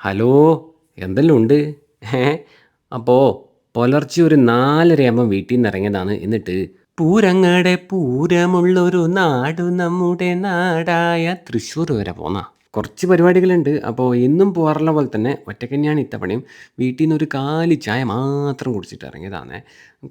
Hello എന്തെല്ലാം ഉണ്ട് ഏ അപ്പോൾ പുലർച്ചെ ഒരു നാലരയാകുമ്പം വീട്ടിൽ നിന്ന് ഇറങ്ങിയതാണ്. എന്നിട്ട് പൂരങ്ങടെ പൂരമുള്ളൊരു നാടു നമ്മുടെ നാടായ തൃശ്ശൂർ വരെ പോന്നാ. കുറച്ച് പരിപാടികളുണ്ട്. അപ്പോൾ എന്നും പോകാറുള്ള പോലെ തന്നെ ഒറ്റക്കന്നെയാണ് ഇത്തവണയും. വീട്ടിൽ നിന്ന് ഒരു കാലി ചായ മാത്രം കുടിച്ചിട്ട് ഇറങ്ങിയതാണ്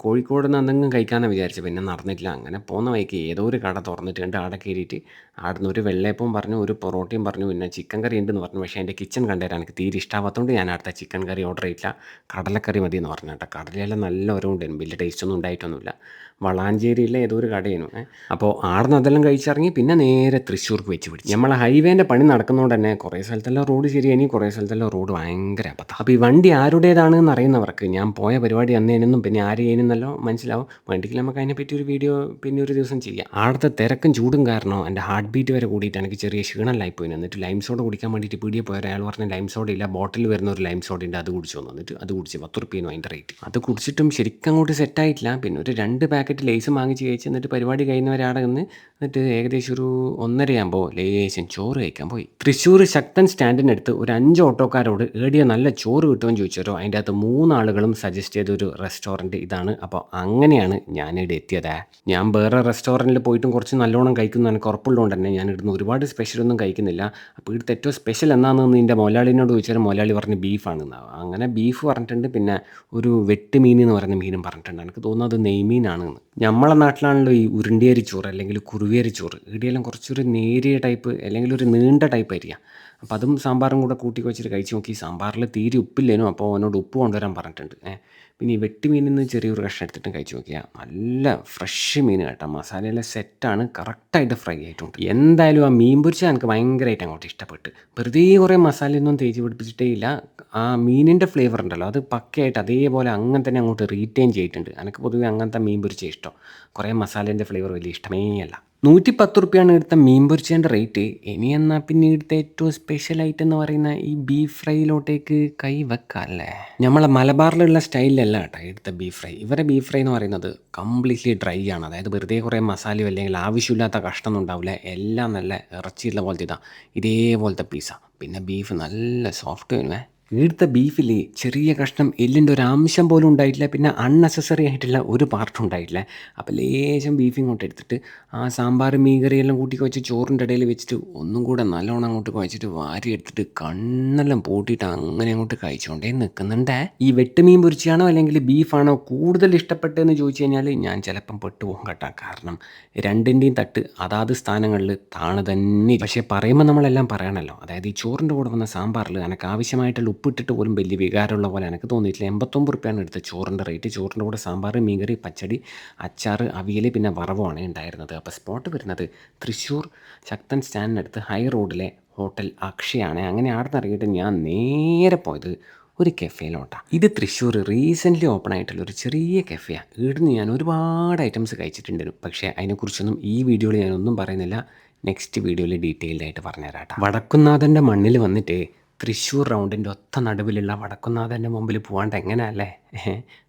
കോഴിക്കോട് നിന്ന് എന്തെങ്കിലും കഴിക്കാമെന്ന് വിചാരിച്ചു. പിന്നെ നടന്നിട്ടില്ല. അങ്ങനെ പോകുന്ന വഴിക്ക് ഏതോ ഒരു കട തുറന്നിട്ട് കണ്ട് അവിടെ കയറിയിട്ട് അവിടുന്ന് ഒരു വെള്ളയപ്പവും പറഞ്ഞു ഒരു പൊറോട്ടയും പറഞ്ഞു പിന്നെ ചിക്കൻ കറി ഉണ്ടെന്ന് പറഞ്ഞു. പക്ഷേ എന്റെ കിച്ചൺ കണ്ടുതരാൻ എനിക്ക് തീരെ ഇഷ്ടമാകാത്തതുകൊണ്ട് ഞാൻ അടുത്ത ചിക്കൻ കറി ഓർഡർ ചെയ്തില്ല കടലക്കറി മതി എന്ന് പറഞ്ഞു കേട്ടോ. കടലയെല്ലാം നല്ല ഓരോണ്ടായിരുന്നു വലിയ ടേസ്റ്റൊന്നും ഉണ്ടായിട്ടൊന്നുമില്ല. വളാഞ്ചേരിയിലെ ഏതോ ഒരു കടയായിരുന്നു. അപ്പോൾ അപ്പോൾ ആടുന്ന് അതെല്ലാം കഴിച്ചിറങ്ങി പിന്നെ നേരെ തൃശ്ശൂർക്ക് വെച്ച് പിടിച്ചു. നമ്മളെ ഹൈവേന്റെ പണി നടക്കുന്നതുകൊണ്ട് തന്നെ കുറേ സ്ഥലത്തെല്ലാം റോഡ് ശരിയായി. കുറേ സ്ഥലത്തെല്ലാം റോഡ് ഭയങ്കര അബദ്ധം. അപ്പോൾ ഈ വണ്ടി ആരുടേതാണെന്ന് അറിയുന്നവർക്ക് ഞാൻ പോയ പരിപാടി അന്നേനെന്നും പിന്നെ ആര് ചെയ്യുന്നല്ലോ മനസ്സിലാവും. വണ്ടിക്ക് നമുക്ക് അതിനെപ്പറ്റി ഒരു വീഡിയോ പിന്നെ ഒരു ദിവസം ചെയ്യാം. ആടത്തെ തിരക്കും ചൂടും കാരണം എന്റെ ഹാർട്ട് ബീറ്റ് വരെ കൂടിയിട്ട് എനിക്ക് ചെറിയ ക്ഷീണമല്ലായി പോയി എന്നിട്ട് ലൈം സോഡ് കുടിക്കാൻ വേണ്ടിയിട്ട് പീടിയെ പോയ അയാൾ പറഞ്ഞ ലൈം സോഡ ഇല്ല ബോട്ടിൽ വരുന്ന ഒരു ലൈം സോഡ ഉണ്ട് അത് കുടിച്ചു വന്നിട്ട് അത് കുടിച്ച് പത്ത് റുപ്യേനും അതിന്റെ റേറ്റ് അത് കുടിച്ചിട്ടും ശരിക്കും അങ്ങോട്ട് സെറ്റായിട്ടില്ല പിന്നെ ഒരു രണ്ട് പാക്കറ്റ് ലേസ് വാങ്ങിച്ച് കഴിച്ച് എന്നിട്ട് പരിപാടി കഴിയുന്നവരാടെ നിന്ന് എന്നിട്ട് ഏകദേശം ഒരു ഒന്നരയാകുമ്പോൾ ലേശം ചോറ് കഴിക്കാൻ പോയി. തൃശ്ശൂർ ശക്തൻ സ്റ്റാൻഡിനടുത്ത് ഒരു അഞ്ച് ഓട്ടോക്കാരോട് ഏടിയ നല്ല ചോറ് കിട്ടുമെന്ന് ചോദിച്ചോ അതിന്റെ അകത്ത് മൂന്നാളുകളും സജസ്റ്റ് ചെയ്ത ഒരു റെസ്റ്റോറന്റ് ഇതാണ്. അപ്പോൾ അങ്ങനെയാണ് ഞാനിവിടെ എത്തിയത്. ഞാൻ വേറെ റെസ്റ്റോറന്റിൽ പോയിട്ടും കുറച്ച് നല്ലോണം കഴിക്കുന്ന. എനിക്ക് ഉറപ്പുള്ളതുകൊണ്ട് തന്നെ ഞാൻ ഇവിടുന്ന് ഒരുപാട് സ്പെഷ്യലൊന്നും കഴിക്കുന്നില്ല. അപ്പോൾ ഇവിടുത്തെ ഏറ്റവും സ്പെഷ്യൽ എന്നാണെന്ന് നിന്റെ മൊലാളിനോട് ചോദിച്ചാൽ മൊലാളി പറഞ്ഞ് ബീഫാണ് അങ്ങനെ ബീഫ് പറഞ്ഞിട്ടുണ്ട്. പിന്നെ ഒരു വെട്ടുമീൻ എന്ന് പറയുന്ന മീനും പറഞ്ഞിട്ടുണ്ട്. എനിക്ക് തോന്നുന്നത് നെയ്മീനാണെന്ന് നമ്മളെ നാട്ടിലാണല്ലോ ഈ ഉരുണ്ടിയരി ചോറ് അല്ലെങ്കിൽ കുറുവിയരി ചോറ്. ഇവിടെയെല്ലാം കുറച്ചൊരു നേരിയ ടൈപ്പ് അല്ലെങ്കിൽ ഒരു നീണ്ട ടൈപ്പ് ആയിരിക്കാം അപ്പോൾ അതും സാമ്പാറും കൂടെ കൂട്ടി വെച്ചിട്ട് കഴിച്ച് നോക്കി. സാമ്പാറിൽ തീരെ ഉപ്പില്ലേനു? അപ്പോൾ അവനോട് ഉപ്പ് കൊണ്ടുവരാൻ പറഞ്ഞിട്ടുണ്ട്. പിന്നെ ഈ വെട്ടിമീനിൽ നിന്ന് ചെറിയൊരു കഷ്ണം എടുത്തിട്ട് കഴിച്ച് നോക്കിയാൽ നല്ല ഫ്രഷ് മീൻ കേട്ടോ. മസാലയെല്ലാം സെറ്റാണ് കറക്റ്റായിട്ട് ഫ്രൈ ആയിട്ടുണ്ട്. എന്തായാലും ആ മീൻ പൊരിച്ച എനിക്ക് ഭയങ്കരമായിട്ട് അങ്ങോട്ട് ഇഷ്ടപ്പെട്ട്. വെറുതെ കുറേ മസാലയൊന്നും തേച്ച് പിടിപ്പിച്ചിട്ടേ ഇല്ല. ആ മീനിന്റെ ഫ്ലേവർ ഉണ്ടല്ലോ. അത് പക്കയായിട്ട് അതേപോലെ അങ്ങനെ തന്നെ അങ്ങോട്ട് റീറ്റെയിൻ ചെയ്തിട്ടുണ്ട്. എനിക്ക് പൊതുവേ അങ്ങനത്തെ മീൻ പൊരിച്ച ഇഷ്ടം. കുറേ മസാലേന്റെ ഫ്ലേവർ വലിയ ഇഷ്ടമേ അല്ല. നൂറ്റി പത്ത് റുപ്യാണ് ഇവിടുത്തെ മീൻ പൊരിച്ചതിന്റെ റേറ്റ്. ഇനി എന്നാൽ പിന്നെ ഇവിടുത്തെ ഏറ്റവും സ്പെഷ്യൽ ഐറ്റം എന്ന് പറയുന്ന ഈ ബീഫ് ഫ്രൈയിലോട്ടേക്ക് കൈ വെക്കാല്ലേ നമ്മളെ മലബാറിലുള്ള സ്റ്റൈലിലല്ല കേട്ടോ ഇവിടുത്തെ ബീഫ് ഫ്രൈ ഇവരെ ബീഫ് ഫ്രൈ എന്ന് പറയുന്നത് കംപ്ലീറ്റ്ലി ഡ്രൈ ആണ്. അതായത് വെറുതെ കുറേ മസാലയോ അല്ലെങ്കിൽ ആവശ്യമില്ലാത്ത കഷ്ടമൊന്നും ഉണ്ടാവില്ല. എല്ലാം നല്ല ഇറച്ചിയുള്ള പോലത്തെ ഇതാ. ഇതേപോലത്തെ പീസാണ് പിന്നെ ബീഫ് നല്ല സോഫ്റ്റ് വേണേ ഇവിടുത്തെ ബീഫിൽ ചെറിയ കഷ്ണം എല്ലിന്റെ ഒരു അംശം പോലും ഉണ്ടായിട്ടില്ല പിന്നെ അൺനെസസറി ആയിട്ടുള്ള ഒരു പാർട്ടും ഉണ്ടായിട്ടില്ല. അപ്പോൾ ലേശം ബീഫ് ഇങ്ങോട്ട് എടുത്തിട്ട് ആ സാമ്പാർ മീകറിയെല്ലാം കൂട്ടി കുഴച്ച് ചോറിന്റെ ഇടയിൽ വെച്ചിട്ട് ഒന്നും കൂടെ നല്ലോണം അങ്ങോട്ട് കുഴച്ചിട്ട് വാരി എടുത്തിട്ട് കണ്ണെല്ലാം പൂട്ടിയിട്ട് അങ്ങനെ അങ്ങോട്ട് കഴിച്ചുകൊണ്ടേ നിൽക്കുന്നുണ്ട് ഈ വെട്ടുമീൻ പൊരിച്ചാണോ അല്ലെങ്കിൽ ബീഫാണോ കൂടുതൽ ഇഷ്ടപ്പെട്ടതെന്ന് ചോദിച്ചു കഴിഞ്ഞാൽ ഞാൻ ചിലപ്പം പെട്ടുപോകും കേട്ടോ. കാരണം രണ്ടിന്റെയും തട്ട് അതാത് സ്ഥാനങ്ങളിൽ താണ് തന്നെ പക്ഷേ പറയുമ്പോൾ നമ്മളെല്ലാം പറയണമല്ലോ അതായത് ഈ ചോറിന്റെ കൂടെ വന്ന സാമ്പാറിൽ എനിക്ക് ആവശ്യമായിട്ടുള്ള ഉപ്പിട്ടിട്ട് പോലും വലിയ വികാരമുള്ള പോലെ എനിക്ക് തോന്നിയിട്ടില്ല. എൺപത്തൊമ്പത് റുപ്യാണ് എടുത്തത് ചോറിന്റെ റേറ്റ്. ചോറിന്റെ കൂടെ സാമ്പാർ മീൻകറി പച്ചടി അച്ചാർ അവിയൽ പിന്നെ വറവുമാണ് ഉണ്ടായിരുന്നത്. അപ്പോൾ സ്പോട്ട് വരുന്നത് തൃശ്ശൂർ ശക്തൻ സ്റ്റാൻഡിനടുത്ത് ഹൈ റോഡിലെ ഹോട്ടൽ അക്ഷയാണ്. അങ്ങനെ അവിടെ നിന്ന് ഇറങ്ങിയിട്ട് ഞാൻ നേരെ പോയത് ഒരു കെഫേയിലോട്ടാണ് ഇത് തൃശ്ശൂർ റീസെന്റ്ലി ഓപ്പൺ ആയിട്ടുള്ള ഒരു ചെറിയ കെഫെയാണ് ഇവിടുന്ന് ഞാൻ ഒരുപാട് ഐറ്റംസ് കഴിച്ചിട്ടുണ്ടായിരുന്നു. പക്ഷേ അതിനെക്കുറിച്ചൊന്നും ഈ വീഡിയോയിൽ ഞാനൊന്നും പറയുന്നില്ല. നെക്സ്റ്റ് വീഡിയോയിൽ ഡീറ്റെയിൽഡ് ആയിട്ട് വടക്കുന്നാഥന്റെ മണ്ണിൽ വന്നിട്ട് തൃശ്ശൂർ റൗണ്ടിന്റെ ഒത്ത നടുവിലുള്ള വടക്കുന്നാഥന്റെ മുമ്പിൽ പോകാണ്ട് എങ്ങനെയല്ലേ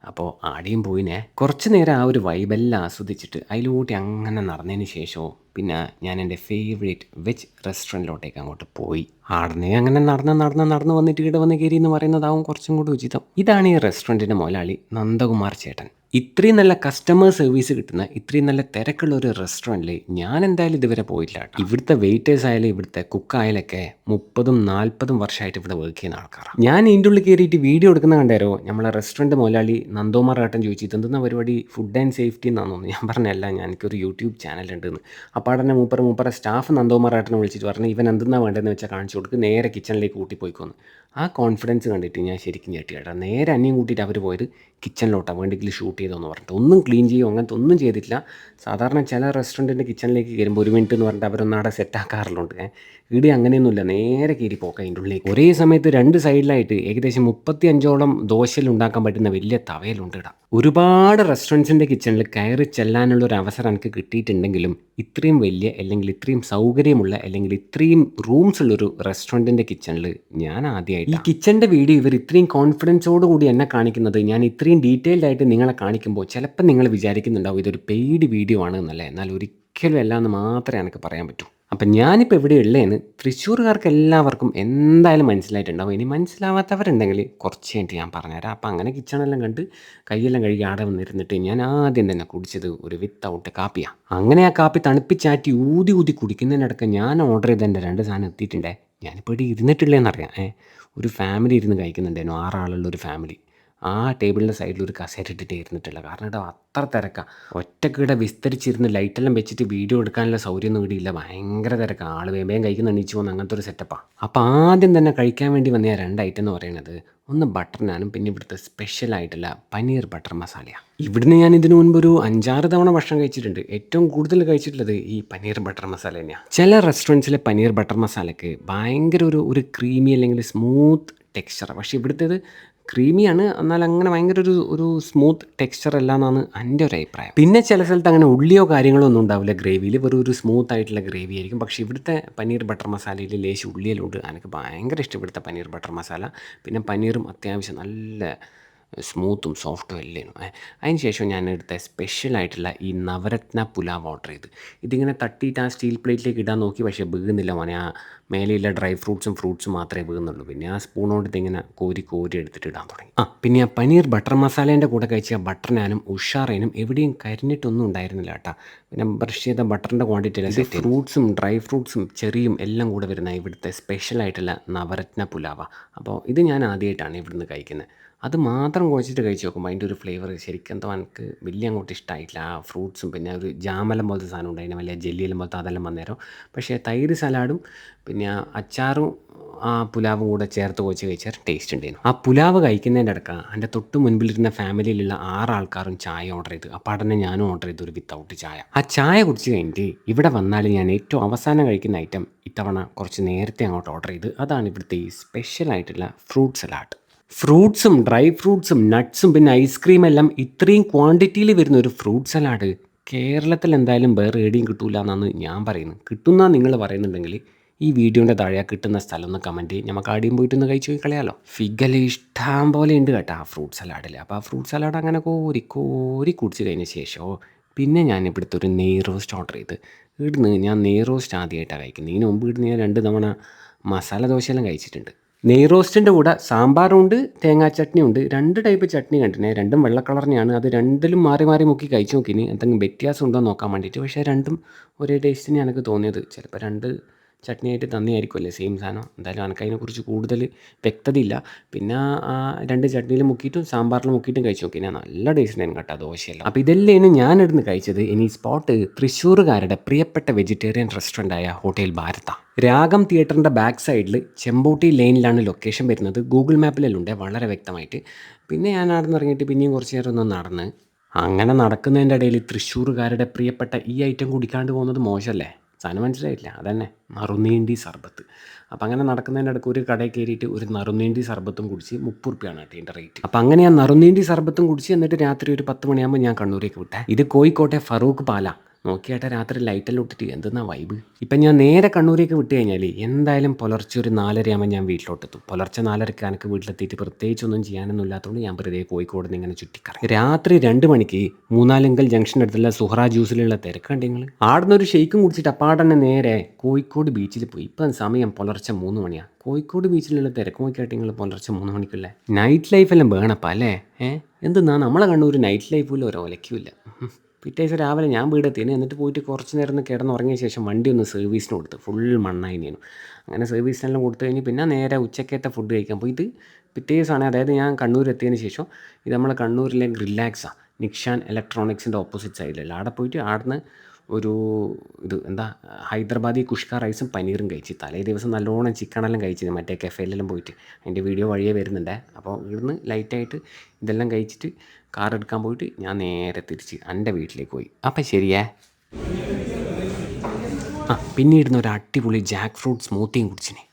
അപ്പോൾ ആടിയും പോയിനെ കുറച്ച് നേരം ആ ഒരു വൈബെല്ലാം ആസ്വദിച്ചിട്ട് അതിലൂട്ടി അങ്ങനെ നടന്നതിന് ശേഷവും പിന്നെ ഞാൻ എന്റെ ഫേവറേറ്റ് വെജ് റെസ്റ്റോറന്റിലോട്ടേക്ക് അങ്ങോട്ട് പോയി. ആടുന്നേ അങ്ങനെ നടന്ന് നടന്ന് നടന്ന് വന്നിട്ട് ഇവിടെ വന്ന് കയറി എന്ന് പറയുന്നതാവും കുറച്ചും കൂടി ഉചിതം. ഇതാണ് ഈ റെസ്റ്റോറന്റിന്റെ മുതലാളി നന്ദകുമാർ ചേട്ടൻ. ഇത്രയും നല്ല കസ്റ്റമർ സർവീസ് കിട്ടുന്ന ഇത്രയും നല്ല തിരക്കുള്ള ഒരു റെസ്റ്റോറന്റിൽ ഞാൻ എന്തായാലും ഇതുവരെ പോയില്ല ഇവിടുത്തെ വെയിറ്റേഴ്സ് ആയാലും ഇവിടുത്തെ കുക്കായാലൊക്കെ മുപ്പതും നാൽപ്പതും വർഷമായിട്ട് ഇവിടെ വർക്ക് ചെയ്യുന്ന ആൾക്കാരാണ് ഞാൻ ഇതിന്റെ ഉള്ളിൽ കയറിയിട്ട് വീഡിയോ എടുക്കുന്ന കണ്ടാരോ? നമ്മളെ റെസ്റ്റോറന്റ് മുതലാളി നന്ദോമാർ ഏട്ടൻ ചോദിച്ചു ഇതെന്തെന്ന പരിപാടി? ഫുഡ് ആൻഡ് സേഫ്റ്റി എന്നാണെന്ന് തോന്നുന്നു ഞാൻ പറഞ്ഞല്ല ഞാൻ എനിക്കൊരു യൂട്യൂബ് ചാനൽ ഉണ്ടെന്ന് അപ്പോൾ അവിടെ മൂപ്പർ മൂപ്പറ സ്റ്റാഫ് നന്ദോമാർ ഏട്ടനെ വിളിച്ചിട്ട് പറഞ്ഞു ഇവൻ എന്തെന്നാ വേണ്ടതെന്ന് വെച്ചാൽ കാണിച്ചു കൊടുക്ക് നേരെ കിച്ചണിലേക്ക് കൂട്ടിപ്പോയിക്കോന്ന് ആ കോൺഫിഡൻസ് കണ്ടിട്ട് ഞാൻ ശരിക്കും ചേട്ടി കേട്ടോ നേരെ അന്യം കൂട്ടിയിട്ട് അവർ പോയത്? കിച്ചണിലോട്ടാണ് വേണ്ടെങ്കിൽ ഷൂട്ട് ചെയ്തതെന്ന് പറഞ്ഞിട്ട്. ഒന്നും ക്ലീൻ ചെയ്യും അങ്ങനത്തെ ഒന്നും ചെയ്തിട്ടില്ല. സാധാരണ ചില റെസ്റ്റോറന്റിന്റെ കിച്ചണിലേക്ക് കയറുമ്പോൾ ഒരു മിനിറ്റ് എന്ന് പറഞ്ഞിട്ട് അവരൊന്നും അവിടെ സെറ്റ് ആക്കാറുണ്ട് ഇവിടെ അങ്ങനെയൊന്നുമില്ല. നേരെ കയറി പോക്കാം അതിന്റെ ഉള്ളിലേക്ക്. ഒരേ സമയത്ത് രണ്ട് സൈഡിലായിട്ട് ഏകദേശം മുപ്പത്തി അഞ്ചോളം ദോശയിൽ ഉണ്ടാക്കാൻ പറ്റുന്ന വലിയ തവയലുണ്ട് ഇടാം. ഒരുപാട് റെസ്റ്റോറന്റ്സിന്റെ കിച്ചണിൽ കയറി ചെല്ലാനുള്ള ഒരു അവസരം എനിക്ക് കിട്ടിയിട്ടുണ്ടെങ്കിലും ഇത്രയും വലിയ അല്ലെങ്കിൽ ഇത്രയും സൗകര്യമുള്ള അല്ലെങ്കിൽ ഇത്രയും റൂംസ് ഉള്ളൊരു റെസ്റ്റോറന്റിന്റെ കിച്ചണിൽ ഞാൻ ആദ്യമായിട്ട് ഈ കിച്ചണിന്റെ വീഡിയോ ഇവർ ഇത്രയും കോൺഫിഡൻസോട് കൂടി എന്നെ കാണിക്കുന്നത്. ഞാൻ ഇത്രയും ഡീറ്റെയിൽഡ് ആയിട്ട് നിങ്ങളെ കാണിക്കുമ്പോൾ ചിലപ്പോൾ നിങ്ങൾ വിചാരിക്കുന്നുണ്ടാവും ഇതൊരു പെയ്ഡ് വീഡിയോ ആണ് എന്നല്ലേ? എന്നാൽ ഒരിക്കലും അല്ല എന്ന് മാത്രമേ എനിക്ക് പറയാൻ പറ്റൂ. അപ്പം ഞാനിപ്പോൾ ഇവിടെ ഉള്ളതെന്ന് തൃശ്ശൂർകാർക്ക് എല്ലാവർക്കും എന്തായാലും മനസ്സിലായിട്ടുണ്ടാവും. ഇനി മനസ്സിലാവാത്തവരുണ്ടെങ്കിൽ കുറച്ച് കഴിഞ്ഞിട്ട് ഞാൻ പറഞ്ഞുതരാം. അപ്പം അങ്ങനെ കിച്ചണെല്ലാം കണ്ട് കൈയെല്ലാം കഴുകി ആടെ വന്നിരുന്നിട്ട് ഞാൻ ആദ്യം തന്നെ കുടിച്ചത് ഒരു വിത്തൗട്ട് കാപ്പിയാണ് അങ്ങനെ ആ കാപ്പി തണുപ്പിച്ചാറ്റി ഊതി ഊതി കുടിക്കുന്നതിനിടയ്ക്ക് ഞാൻ ഓർഡർ ചെയ്ത എന്റെ രണ്ട് സാധനം എത്തിയിട്ടുണ്ടേ. ഞാനിപ്പോൾ ഇവിടെ ഇരുന്നിട്ടില്ലേന്നറിയാം ഏ ഒരു ഫാമിലി ഇരുന്ന് കഴിക്കുന്നുണ്ടായിരുന്നു ആറാളുള്ള ഒരു ഫാമിലി ആ ടേബിളിന്റെ സൈഡിൽ ഒരു കസേര ഇട്ടിട്ട് ഇരുന്നിട്ടില്ല കാരണം ഇവിടെ അത്ര തിരക്കാണ് ഒറ്റക്കിടെ വിസ്തരിച്ചിരുന്ന് ലൈറ്റെല്ലാം വെച്ചിട്ട് വീഡിയോ എടുക്കാനുള്ള സൗകര്യമൊന്നും ഇവിടെ ഇല്ല. ഭയങ്കര തിരക്കാണ് ആൾ വേമ്പേം കഴിക്കുന്ന എണീച്ച് പോകുന്ന അങ്ങനത്തെ ഒരു സെറ്റപ്പാണ് അപ്പോൾ ആദ്യം തന്നെ കഴിക്കാൻ വേണ്ടി വന്ന രണ്ട് ഐറ്റം എന്ന് പറയുന്നത് ഒന്ന് ബട്ടർ നാനും പിന്നെ ഇവിടുത്തെ സ്പെഷ്യൽ ആയിട്ടുള്ള പനീർ ബട്ടർ മസാലയാണ് ഇവിടുന്ന് ഞാൻ ഇതിനു മുൻപ് ഒരു അഞ്ചാറ് തവണ ഭക്ഷണം കഴിച്ചിട്ടുണ്ട്. ഏറ്റവും കൂടുതൽ കഴിച്ചിട്ടുള്ളത് ഈ പനീർ ബട്ടർ മസാല തന്നെയാണ് ചില റെസ്റ്റോറന്റ്സിലെ പനീർ ബട്ടർ മസാലയ്ക്ക് ഭയങ്കര ഒരു ഒരു ക്രീമി അല്ലെങ്കിൽ സ്മൂത്ത് ടെക്സ്ചർ പക്ഷേ ഇവിടുത്തേത് ക്രീമിയാണ്. എന്നാൽ അങ്ങനെ ഭയങ്കര ഒരു ഒരു സ്മൂത്ത് ടെക്സ്ചർ അല്ല എന്നാണ് എന്റെ ഒരു അഭിപ്രായം. പിന്നെ ചില സ്ഥലത്ത് അങ്ങനെ ഉള്ളിയോ കാര്യങ്ങളോ ഒന്നും ഉണ്ടാവില്ല. ഗ്രേവിയിൽ വെറും ഒരു സ്മൂത്ത് ആയിട്ടുള്ള ഗ്രേവി ആയിരിക്കും. പക്ഷേ ഇവിടുത്തെ പനീർ ബട്ടർ മസാലയിൽ ലേശം ഉള്ളിയിലുണ്ട് എനിക്ക് ഭയങ്കര ഇഷ്ടം ഇവിടുത്തെ പനീർ ബട്ടർ മസാല. പിന്നെ പനീറും അത്യാവശ്യം നല്ല സ്മൂത്തും സോഫ്റ്റും എല്ലാം അതിന് ശേഷം ഞാൻ എടുത്ത സ്പെഷ്യലായിട്ടുള്ള ഈ നവരത്ന പുലാവ് ഓർഡർ ചെയ്ത്. ഇതിങ്ങനെ തട്ടിയിട്ട് ആ സ്റ്റീൽ പ്ലേറ്റിലേക്ക് ഇടാൻ നോക്കി പക്ഷേ വീകുന്നില്ല മോനെ. ആ മേലെയുള്ള ഡ്രൈ ഫ്രൂട്ട്സും ഫ്രൂട്ട്സും മാത്രമേ വീകുന്നുള്ളൂ. പിന്നെ ആ സ്പൂൺ കൊണ്ട് ഇതിങ്ങനെ കോരി കോരി എടുത്തിട്ട് ഇടാൻ തുടങ്ങി. ആ പിന്നെ ആ പനീർ ബട്ടർ മസാലേന്റെ കൂടെ കഴിച്ച ബട്ടറിനാനും ബട്ടർ നാനും ഉഷാറേനും എവിടെയും കരിഞ്ഞിട്ടൊന്നും ഉണ്ടായിരുന്നില്ല കേട്ടോ. പിന്നെ ബ്രഷ് ചെയ്ത ബട്ടറിന്റെ ക്വാണ്ടിറ്റി അല്ലെങ്കിൽ ഫ്രൂട്ട്സും ഡ്രൈ ഫ്രൂട്ട്സും ചെറിയും എല്ലാം കൂടെ വരുന്ന ഇവിടുത്തെ സ്പെഷ്യലായിട്ടുള്ള നവരത്ന പുലാവ. അപ്പോൾ ഇത് ഞാൻ ആദ്യമായിട്ടാണ് ഇവിടുന്ന് കഴിക്കുന്നത് അത് മാത്രം കുഴച്ചിട്ട് കഴിച്ച് നോക്കുമ്പോൾ അതിന്റെ ഒരു ഫ്ലേവർ ശരിക്കും എന്തോ എനിക്ക് വലിയ അങ്ങോട്ട് ഇഷ്ടമായിട്ടില്ല ആ ഫ്രൂട്ട്സും പിന്നെ ഒരു ജാമലം പോലത്തെ സാധനം ഉണ്ട് അതിന് വലിയ ജെല്ലിയെല്ലാം പോലത്തെ അതെല്ലാം വന്നേരം. പക്ഷേ തൈര് സലാഡും പിന്നെ ആ അച്ചാറും ആ പുലാവും കൂടെ ചേർത്ത് കുഴച്ച് കഴിച്ചാൽ ടേസ്റ്റ് ഉണ്ടായിരുന്നു. ആ പുലാവ് കഴിക്കുന്നതിന്റെ ഇടയ്ക്ക് എന്റെ തൊട്ട് മുൻപിലിരുന്ന ഫാമിലിയിലുള്ള ആറ് ആൾക്കാരും ചായ ഓർഡർ ചെയ്തു. അപ്പോൾ തന്നെ ഞാനും ഓർഡർ ചെയ്തു ഒരു വിത്തൗട്ട് ചായ. ആ ചായ കുടിച്ച് കഴിഞ്ഞിട്ട് ഇവിടെ വന്നാൽ ഞാൻ ഏറ്റവും അവസാനം കഴിക്കുന്ന ഐറ്റം ഇത്തവണ കുറച്ച് നേരത്തെ അങ്ങോട്ട് ഓർഡർ ചെയ്ത്. അതാണ് ഇവിടുത്തെ ഈ സ്പെഷ്യലായിട്ടുള്ള ഫ്രൂട്ട് സലാഡ് ഫ്രൂട്ട്സും ഡ്രൈ ഫ്രൂട്ട്സും നട്ട്സും പിന്നെ ഐസ്ക്രീം എല്ലാം ഇത്രയും ക്വാണ്ടിറ്റിയിൽ വരുന്ന ഒരു ഫ്രൂട്ട് സലാഡ് കേരളത്തിൽ എന്തായാലും വേറെ എവിടെയും കിട്ടൂല എന്നാണ് ഞാൻ പറയുന്നത്. കിട്ടുന്ന നിങ്ങൾ പറയുന്നുണ്ടെങ്കിൽ ഈ വീഡിയോന്റെ താഴെ കിട്ടുന്ന സ്ഥലം ഒന്ന് കമന്റ് ചെയ്യും. നമുക്ക് ആടിയും പോയിട്ടൊന്ന് കഴിച്ച് പോയി കളയാലോ. ഫിഗൽ ഇഷ്ടം പോലെ ഉണ്ട് കേട്ടോ ആ ഫ്രൂട്ട് സലാഡിൽ. അപ്പോൾ ആ ഫ്രൂട്ട് സലാഡ് അങ്ങനെ കോരി കോരി കുടിച്ച് കഴിഞ്ഞ ശേഷമോ പിന്നെ ഞാൻ ഇവിടുത്തെ ഒരു നെയ് റോസ്റ്റ് ഓർഡർ ചെയ്ത്. ഇവിടുന്ന് ഞാൻ നെയ് റോസ്റ്റ് ആദ്യമായിട്ടാണ് കഴിക്കുന്നത്. ഇതിന് മുമ്പ് ഇവിടുന്ന് ഞാൻ രണ്ട് തവണ മസാല ദോശയെല്ലാം കഴിച്ചിട്ടുണ്ട്. നെയ് റോസ്റ്റിന്റെ കൂടെ സാമ്പാറുണ്ട് തേങ്ങാ ചട്നി ഉണ്ട്. രണ്ട് ടൈപ്പ് ചട്നി കണ്ടിനെ. രണ്ടും വെള്ള കളറിനെയാണ് അത് രണ്ടിലും മാറി മാറി മുക്കി കഴിച്ച് നോക്കിനി. എന്തെങ്കിലും വ്യത്യാസം ഉണ്ടോ നോക്കാൻ വേണ്ടിയിട്ട്. പക്ഷേ രണ്ടും ഒരേ ടേസ്റ്റിനെയാണ് എനിക്ക് തോന്നിയത്. ചിലപ്പോൾ രണ്ട് ചട്നിയായിട്ട് തന്നെയായിരിക്കുമല്ലേ? സെയിം സാധനം. എന്തായാലും എനിക്കതിനെക്കുറിച്ച് കൂടുതൽ വ്യക്തതയില്ല. പിന്നെ ആ രണ്ട് ചട്നിയിൽ മുക്കിയിട്ടും സാമ്പാറിൽ മുക്കിയിട്ടും കഴിച്ചു നോക്കി. ഞാൻ നല്ല ടേസ്റ്റ് ഉണ്ടായിരുന്നു കേട്ടോ ദോശയെല്ലാം. അപ്പോൾ ഇതെല്ലാം ഞാനിരുന്ന് കഴിച്ചത് ഇനി സ്പോട്ട് തൃശ്ശൂർകാരുടെ പ്രിയപ്പെട്ട വെജിറ്റേറിയൻ റെസ്റ്റോറന്റായ ഹോട്ടൽ ഭാരത. രാഗം തിയേറ്ററിന്റെ ബാക്ക് സൈഡിൽ ചെമ്പൂട്ടി ലൈനിലാണ് ലൊക്കേഷൻ വരുന്നത്. ഗൂഗിൾ മാപ്പിലെല്ലാം ഉണ്ട് വളരെ വ്യക്തമായിട്ട്. പിന്നെ ഞാൻ അവിടെ നിന്ന് ഇറങ്ങിയിട്ട് പിന്നെയും കുറച്ച് നേരം ഒന്ന് നടന്ന് അങ്ങനെ നടക്കുന്നതിന്റെ ഇടയിൽ തൃശ്ശൂർകാരുടെ പ്രിയപ്പെട്ട ഈ ഐറ്റം കുടിക്കാണ്ട് പോകുന്നത് മോശമല്ലേ? സാധനം മനസ്സിലായില്ല അതന്നെ. നറുനീണ്ടി സർബത്ത്. അപ്പം അങ്ങനെ നടക്കുന്നതിന്റെ ഇടയ്ക്ക് ഒരു കടയിൽ കയറിയിട്ട് ഒരു നറുനീണ്ടി സർബത്തും കുടിച്ച് മുപ്പത് റുപ്യാണ് കേട്ടോ ഇതിന്റെ റേറ്റ് അപ്പം അങ്ങനെ ആ നറുനീണ്ടി സർബത്തും കുടിച്ച് എന്നിട്ട് രാത്രി ഒരു പത്ത് മണിയാകുമ്പോൾ ഞാൻ കണ്ണൂരേക്ക് വിട്ടേ. ഇത് കോഴിക്കോട്ടെ ഫറൂഖ് പാല. നോക്കിയാട്ടെ രാത്രി ലൈറ്റെല്ലാം ഇട്ടിട്ട് എന്തെന്നാ വൈബ് ഇപ്പം ഞാൻ നേരെ കണ്ണൂരേക്ക് വിട്ട് കഴിഞ്ഞാൽ എന്തായാലും പുലർച്ചെ ഒരു നാലരയാകുമ്പോൾ ഞാൻ വീട്ടിലോട്ടെത്തും. പുലർച്ചെ നാലരക്ക് എനിക്ക് വീട്ടിലെത്തിയിട്ട് പ്രത്യേകിച്ചൊന്നും ചെയ്യാനൊന്നും ഇല്ലാത്തതുകൊണ്ട് ഞാൻ വെറുതെ കോഴിക്കോട് നിന്ന് ഇങ്ങനെ ചുറ്റിക്കറങ്ങി. രാത്രി രണ്ട് മണിക്ക് മൂന്നാലിങ്കൽ ജംഗ്ഷൻ അടുത്തുള്ള സുഹറ ജ്യൂസിലുള്ള തിരക്കുണ്ട് നിങ്ങൾ ആടുന്ന ഒരു ഷെയ്ക്കും കുടിച്ചിട്ട് അപ്പാടന്നെ നേരെ കോഴിക്കോട് ബീച്ചിൽ പോയി. ഇപ്പം സമയം പുലർച്ചെ മൂന്ന് മണിയാണ് കോഴിക്കോട് ബീച്ചിലുള്ള തിരക്ക് നോക്കിയായിട്ട് നിങ്ങൾ പുലർച്ചെ മൂന്ന് മണിക്കുള്ള? നൈറ്റ് ലൈഫെല്ലാം വേണപ്പം അല്ലേ? ഏഹ് എന്തെന്നാ നമ്മളെ കണ്ണൂർ നൈറ്റ് ലൈഫ് പോലും ഒരു ഒലയ്ക്കില്ല പിറ്റേ ദിവസം രാവിലെ ഞാൻ വീടെത്തിന് എന്നിട്ട് പോയിട്ട് കുറച്ച് നേരം ഒന്ന് കിടന്നുറങ്ങിയ ശേഷം വണ്ടി ഒന്ന് സർവീസിന് കൊടുത്ത്. ഫുൾ മണ്ണായിനേനു. അങ്ങനെ സർവീസിനെല്ലാം കൊടുത്തു കഴിഞ്ഞ് പിന്നെ നേരെ ഉച്ചക്കത്തെ ഫുഡ് കഴിക്കാൻ പോയിട്ട് പിറ്റേ ദിവസമാണ്. അതായത് ഞാൻ കണ്ണൂർ എത്തിയതിന് ശേഷം ഇത് നമ്മളെ കണ്ണൂരിലെ ഗ്രില്ലാക്സാണ് നിക്ഷാൻ ഇലക്ട്രോണിക്സിന്റെ ഓപ്പോസിറ്റ് സൈഡിലുള്ള അവിടെ പോയിട്ട് അവിടുന്ന് ഒരു ഇത് എന്താ ഹൈദരാബാദി കുഷ്ക റൈസും പനീറും കഴിച്ച് തലേ ദിവസം നല്ലോണം ചിക്കനെല്ലാം കഴിച്ച് മറ്റേ കഫേലെല്ലാം പോയിട്ട് അതിന്റെ വീഡിയോ വഴിയേ വരുന്നുണ്ട്. അപ്പോൾ ഇവിടുന്ന് ലൈറ്റായിട്ട് ഇതെല്ലാം കഴിച്ചിട്ട് കാർ എടുക്കാൻ പോയിട്ട് ഞാൻ നേരെ തിരിച്ച് എന്റെ വീട്ടിലേക്ക് പോയി. അപ്പം ശരിയേ. ആ പിന്നെ ഇടുന്ന ഒരു അടിപൊളി ജാക്ക് ഫ്രൂട്ട് സ്മൂത്തിയും കുടിച്ചിനെ.